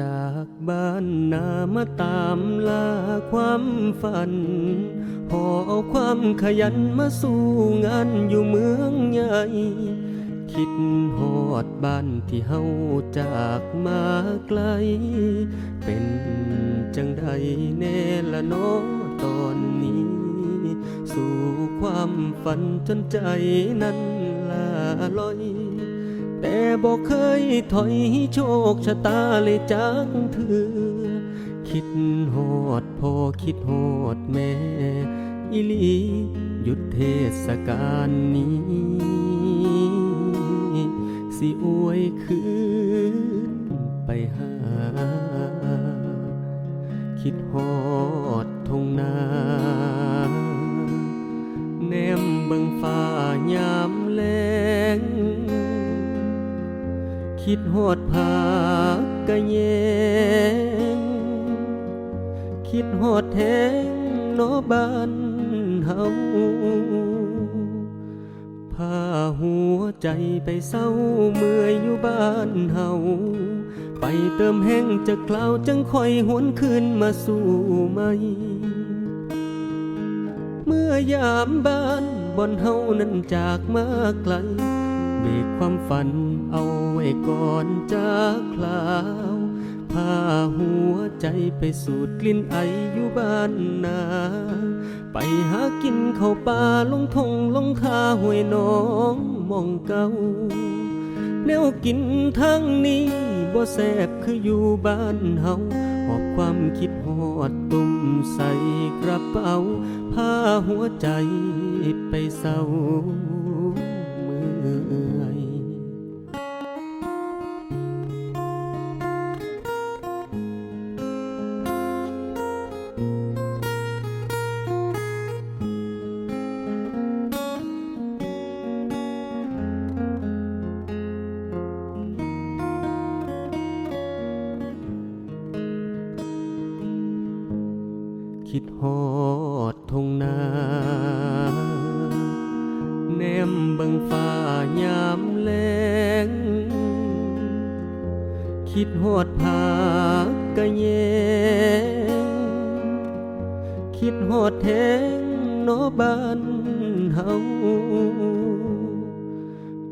จากบ้านนามาตามล่าความฝัน พอเอาความขยันมาสู้งานอยู่เมืองใหญ่ คิดหอดบ้านที่เฮาจากมาไกล เป็นจังใดแน่ละน้อตอนนี้ สู่ความฝันจนใจนั้นลาลอย แต่บอกเคยถอยโชคชะตาเลยจักเถือคิดหอดพ่อคิดหอดแม่อิลีหยุดเทศกาลนี้ สิอวยคืนไปหา คิดหอดทงนา คิดหอดผากกะแยงคิดหอดแทงเนอบ้านเฮาพาหัวใจไปเศร้าเมื่อยอยู่บ้านเฮาไปเติมแห้งจากคลาวจังคอยหวนคืนมาสู่ไหม เมื่อยามบ้านบอนเฮานั้นจากมาไกล เบรกความฝันเอาไว้ก่อนจากคลาวพาหัวใจไปสูดกลิ่นไออยู่บ้านนา ไปหากินเข้าวป่าลงทงลงคาห้วยน้องมองเก่าแนวกินทางนี้บ่แซบคืออยู่บ้านเฮาหอบความคิดหอดตุ่มใส่กระเป๋าพาหัวใจไปเศร้า ยคิดหอดทง คิดหอดผากะแยงคิดหอดแทงเนอบ้านเฮา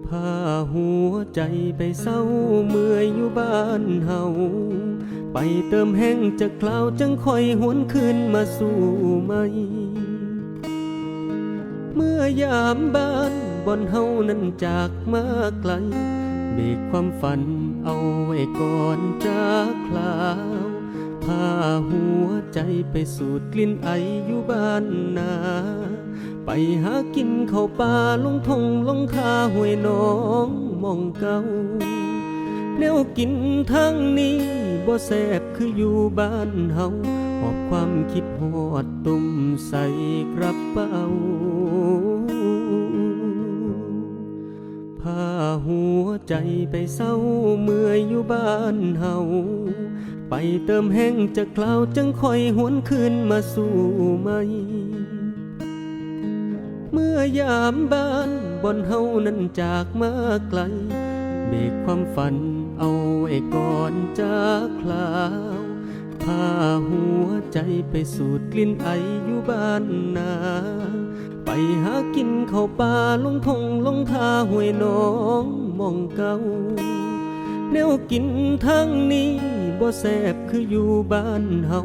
พาหัวใจไปเศร้าเมื่อยอยู่บ้านเฮาไปเติมแห้งจากคลาวจังคอยหวนคืนมาสู่ไหม เมื่อยามบ้านบอนเฮานั้นจากมาไกลเบกความฝัน เอาไว้ก่อนจากคลาวพาหัวใจไปสูดกลิ่นไออยู่บ้านนา ไปหากินเข้าวป่าลงทงลงคาห้วยน้องมองเก่าแนวกินทางนี้บ่แซบคืออยู่บ้านเฮาหอบความคิดหอดตุ่มใส่กระเป๋า หัวใจไปเศร้าเมื่อยอยู่บ้านเฮาไปเติมแห้งจากคลาวจังคอยหวนคืนมาสู่ไหม เมื่อยามบ้านบอนเฮานั้นจากมาไกล เบกความฝันเอาไว้ก่อนจากคลาวพาหัวใจไปสูดกลิ่นไออยู่บ้านนา ไปหากินเข้าวป่าลงทงลงทาห้วยน้องมองเก่าแนวกินทางนี้บ่แซบคืออยู่บ้านเฮา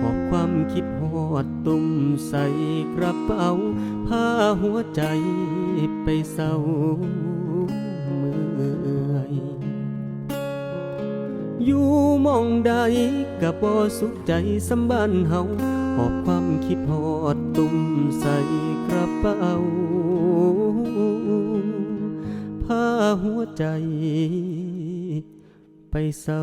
หอบความคิดหอดตุ่มใส่กระเป๋าพาหัวใจไปเศร้าเมื่อยอยู่มองใดก็บ่สุขใจสำบ้านเฮาหอบความคิดหอด ตุ้มใส่กระเป๋าพาหัวใจไปเศร้า